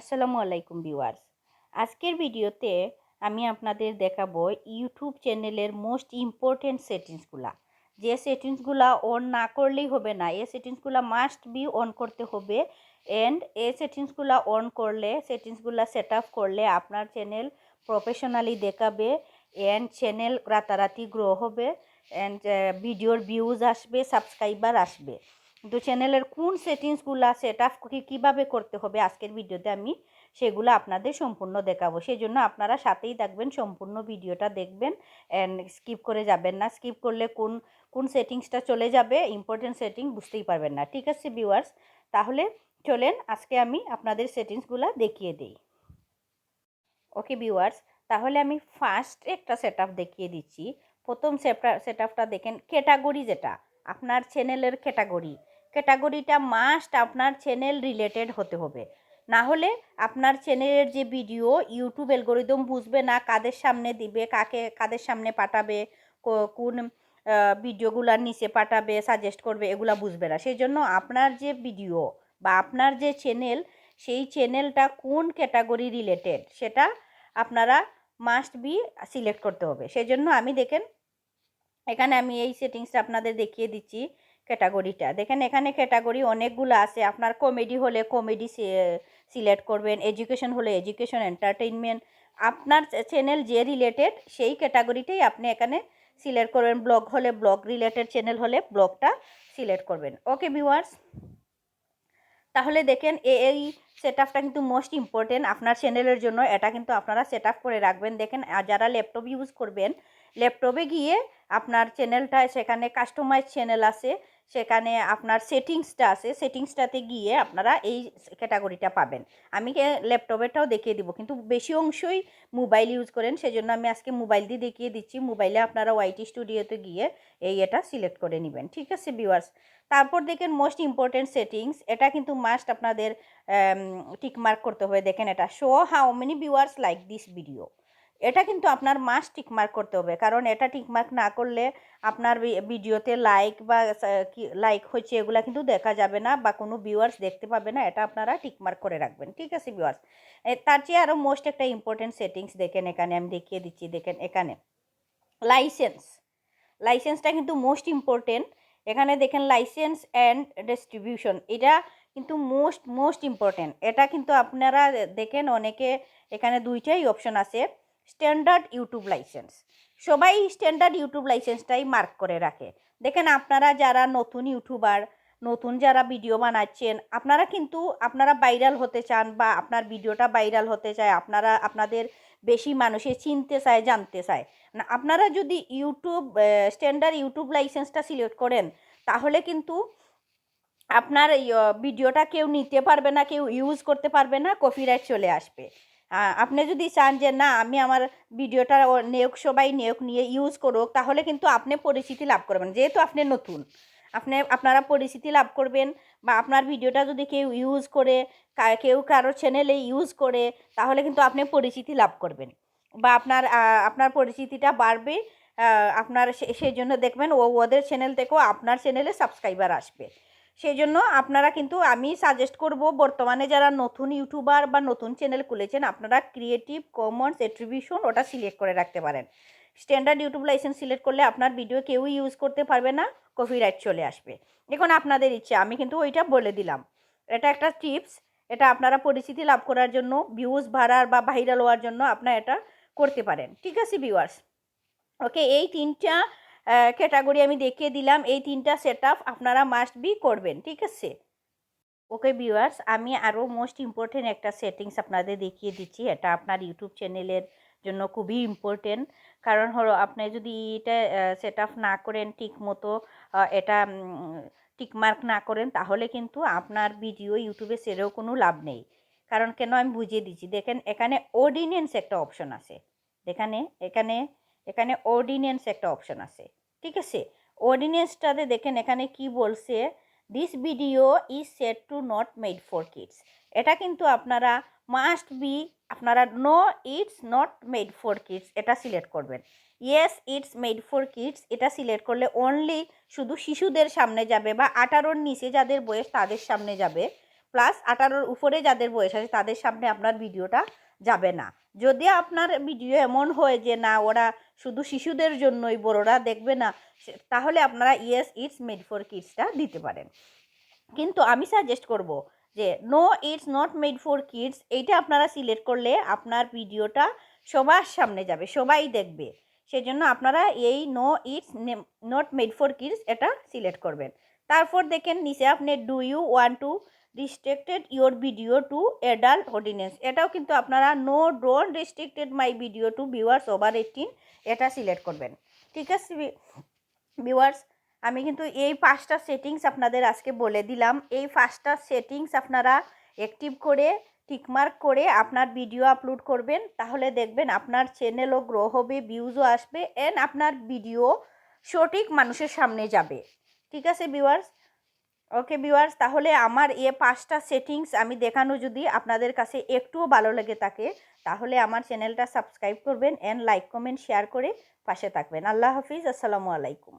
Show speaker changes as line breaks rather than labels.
আসসালামু আলাইকুম ভিউয়ার্স। আজকের ভিডিওতে আমি আপনাদের দেখাবো ইউটিউব চ্যানেলের মোস্ট ইম্পর্টেন্ট সেটিংসগুলা। যে সেটিংসগুলা অন না করলেই হবে না, এই সেটিংসগুলা মাস্ট বি অন করতে হবে। অ্যান্ড এই সেটিংসগুলা অন করলে, সেটিংসগুলা সেট আপ করলে আপনার চ্যানেল প্রফেশনালি দেখাবে অ্যান্ড চ্যানেল রাতারাতি গ্রো হবে। অ্যান্ড ভিডিওর ভিউজ আসবে সাবস্ক্রাইবার আসবে। তো চ্যানেলের কোন সেটিংসগুলো সেট আপ কীভাবে করতে হবে আজকের ভিডিওতে আমি সেগুলো আপনাদের সম্পূর্ণ দেখাবো। সেই জন্য আপনারা সাথেই থাকবেন, সম্পূর্ণ ভিডিওটা দেখবেন অ্যান্ড স্কিপ করে যাবেন না। স্কিপ করলে কোন কোন সেটিংসটা চলে যাবে ইম্পর্টেন্ট সেটিং বুঝতেই পারবেন না। ঠিক আছে ভিউয়ার্স তাহলে চলেন, আজকে আমি আপনাদের সেটিংসগুলো দেখিয়ে দিই। ওকে ভিউয়ার্স তাহলে আমি ফার্স্ট একটা সেট দেখিয়ে দিচ্ছি। প্রথম সেট আপটা দেখেন ক্যাটাগরি যেটা, আপনার চ্যানেলের ক্যাটাগরি ক্যাটাগরিটা মাস্ট আপনার চ্যানেল রিলেটেড হতে হবে। না হলে আপনার চ্যানেলের যে ভিডিও ইউটিউব অ্যালগোরিদম বুঝবে না কাদের সামনে দিবে, কাকে, কাদের সামনে পাঠাবে কোন ভিডিওগুলার নিচে পাঠাবে সাজেস্ট করবে, এগুলা বুঝবে না। সেই জন্য আপনার যে ভিডিও বা আপনার যে চ্যানেল সেই চ্যানেলটা কোন ক্যাটাগরি রিলেটেড সেটা আপনারা মাস্ট বি সিলেক্ট করতে হবে। সেই জন্য আমি দেখেন, এখানে আমি এই সেটিংসটা আপনাদের দেখিয়ে দিচ্ছি। ক্যাটাগরিটা দেখেন, এখানে ক্যাটাগরি অনেকগুলো আছে। আপনার কমেডি হলে কমেডি সিলেক্ট করবেন এডুকেশন হলে এডুকেশন এন্টারটেইনমেন্ট আপনার চ্যানেল যে রিলেটেড সেই ক্যাটাগরিটাই আপনি এখানে সিলেক্ট করবেন। ব্লগ হলে ব্লগ রিলেটেড চ্যানেল হলে ব্লগটা সিলেক্ট করবেন। ওকে ভিউয়ার্স তাহলে দেখেন এই সেট আপটা কিন্তু মোস্ট ইম্পর্টেন্ট আপনার চ্যানেলের জন্য এটা কিন্তু আপনারা সেট আপ করে রাখবেন। দেখেন যারা ল্যাপটপ ইউজ করবেন ল্যাপটপে গিয়ে আপনার চ্যানেলটা সেখানে কাস্টমাইজ চ্যানেল আছে। সেখানে আপনার সেটিংসটা আছে, সেটিংসটাতে গিয়ে আপনারা এই ক্যাটাগরিটা পাবেন। আমি ল্যাপটপেরটাও দেখিয়ে দিব, কিন্তু বেশি অংশই মোবাইল ইউজ করেন, সেজন্য আমি আজকে মোবাইল দিয়ে দেখিয়ে দিচ্ছি। মোবাইলে আপনারা ওয়াইটি স্টুডিওতে গিয়ে এই এটা সিলেক্ট করে নেবেন, ঠিক আছে ভিউয়ার্স? তারপর দেখেন মোস্ট ইম্পর্টেন্ট সেটিংস, এটা কিন্তু মাস্ট আপনাদের টিকমার্ক করতে হবে। দেখেন এটা, show how many viewers like this video. এটা কিন্তু আপনার মাস টিকমার্ক করতে হবে। কারণ এটা টিকমার্ক না করলে আপনার ভিডিওতে লাইক বা লাইক হচ্ছে এগুলো কিন্তু দেখা যাবে না বা কোনো ভিউয়ার্স দেখতে পাবে না। এটা আপনারা টিকমার্ক করে রাখবেন, ঠিক আছে ভিউয়ার্স তার চেয়ে আরও মোস্ট একটা ইম্পর্টেন্ট সেটিংস দেখেন এখানে, আমি দেখিয়ে দিচ্ছি, দেখেন এখানে। লাইসেন্স লাইসেন্সটা কিন্তু মোস্ট ইম্পর্টেন্ট এখানে দেখেন লাইসেন্স অ্যান্ড ডিস্ট্রিবিউশন এটা কিন্তু মোস্ট মোস্ট ইম্পর্টেন্ট এটা কিন্তু আপনারা দেখেন অনেকে এখানে দুইটাই অপশন আছে। স্ট্যান্ডার্ড ইউটিউব লাইসেন্স সবাই স্ট্যান্ডার্ড ইউটিউব লাইসেন্সটাই মার্ক করে রাখে। দেখেন আপনারা যারা নতুন ইউটিউবার নতুন যারা ভিডিও বানাচ্ছেন, আপনারা কিন্তু, আপনারা ভাইরাল হতে চান বা আপনার ভিডিওটা ভাইরাল হতে চায়, আপনারা, আপনাদের বেশি মানুষে চিনতে চায়, জানতে চায়। না, আপনারা যদি ইউটিউব স্ট্যান্ডার্ড ইউটিউব লাইসেন্সটা সিলেক্ট করেন, তাহলে কিন্তু আপনার ভিডিওটা কেউ নিতে পারবে না, কেউ ইউজ করতে পারবে না কপিরাইট চলে আসবে। আপনি যদি চান যে, না, আমি আমার ভিডিওটা নেওক সবাই নেওক নিয়ে ইউজ করুক, তাহলে কিন্তু আপনি পরিচিতি লাভ করবেন। যেহেতু আপনি নতুন, আপনি, আপনারা পরিচিতি লাভ করবেন বা আপনার ভিডিওটা যদি কেউ ইউজ করে কেউ কারও চ্যানেলে ইউজ করে, তাহলে কিন্তু আপনি পরিচিতি লাভ করবেন। বা আপনার আপনার পরিচিতিটা বাড়বে আপনার সেই জন্য দেখবেন ও, ওদের চ্যানেল থেকেও আপনার চ্যানেলে সাবস্ক্রাইবার আসবে। সেই জন্য আপনারা কিন্তু আমি সাজেস্ট করব, বর্তমানে যারা নতুন ইউটিউবার বা নতুন চ্যানেল খুলেছেন, আপনারা ক্রিয়েটিভ কমন্স এট্রিবিউশন ওটা সিলেক্ট করে রাখতে পারেন। স্ট্যান্ডার্ড ইউটিউব লাইসেন্স সিলেক্ট করলে আপনার ভিডিও কেউই ইউজ করতে পারবে না কপিরাইট চলে আসবে। এখন আপনাদের ইচ্ছে, আমি কিন্তু ওইটা বলে দিলাম। এটা একটা টিপস এটা আপনারা পরিচিতি লাভ করার জন্য ভিউজ বাড়ার বা ভাইরাল হওয়ার জন্য আপনারা এটা করতে পারেন। ঠিক আছে ভিউয়ার্স ওকে এই তিনটা ক্যাটাগরি আমি দেখিয়ে দিলাম। এই তিনটা সেট আপনারা মাস্ট বি করবেন, ঠিক আছে? ওকে ভিউয়ার্স আমি আরও মোস্ট ইম্পর্টেন্ট একটা সেটিংস আপনাদের দেখিয়ে দিচ্ছি। এটা আপনার ইউটিউব চ্যানেলের জন্য খুবই ইম্পর্টেন্ট কারণ হলো, আপনি যদি এটা সেট না করেন ঠিক মতো এটা টিকমার্ক না করেন, তাহলে কিন্তু আপনার ভিডিও ইউটিউবে সেরেও কোনো লাভ নেই। কারণ কেন আমি বুঝিয়ে দিচ্ছি? দেখেন, এখানে অর্ডিনেন্স একটা অপশন আছে। এখানে এখানে এখানে অর্ডিনেন্স একটা অপশন আছে, ঠিক আছে? অর্ডিনেন্সটাতে দেখেন এখানে কি বলছে this video is set to not made for kids এটা কিন্তু আপনারা মাস্ট বি আপনারা no it's not made for kids এটা সিলেক্ট করবেন। Yes it's made for kids এটা সিলেক্ট করলে অনলি শুধু শিশুদের সামনে যাবে বা আঠারোর নিচে যাদের বয়স তাদের সামনে যাবে প্লাস আঠারোর উপরে যাদের বয়স আছে তাদের সামনে আপনার ভিডিওটা যাবে না। যদি আপনার ভিডিও এমন হয় যে না, ওরা শুধু শিশুদের জন্যই বড়রা দেখবে না তাহলে আপনারা ইয়েস ইটস মেড ফর কিডসটা দিতে পারেন। কিন্তু আমি সাজেস্ট করব যে no it's not made for kids এইটা আপনারা সিলেক্ট করলে আপনার ভিডিওটা সবার সামনে যাবে, সবাই দেখবে। সেজন্য আপনারা এই no it's not made for kids এটা সিলেক্ট করবেন। তারপর দেখেন নিচে আপনি do you want to restricted your video to adult audience এটাও কিন্তু আপনারা no don't restricted my video to viewers over eighteen এটা সিলেক্ট করবেন। ঠিক আছে ভিউয়ার্স আমি কিন্তু এই পাঁচটা সেটিংস আপনাদের আজকে বলে দিলাম। এই পাঁচটা সেটিংস আপনারা অ্যাক্টিভ করে টিকমার্ক করে আপনার ভিডিও আপলোড করবেন। তাহলে দেখবেন আপনার চ্যানেলও গ্রো হবে ভিউজও আসবে অ্যান্ড আপনার ভিডিও সঠিক মানুষের সামনে যাবে। ঠিক আছে ভিউয়ার্স ওকে ভিউয়ার্স তাহলে আমার এ পাঁচটা সেটিংস আমি দেখানো যদি আপনাদের কাছে একটুও ভালো লেগে থাকে, তাহলে আমার চ্যানেলটা সাবস্ক্রাইব করবেন অ্যান্ড লাইক কমেন্ট শেয়ার করে পাশে থাকবেন। আল্লাহ হাফিজ, আসসালামু আলাইকুম।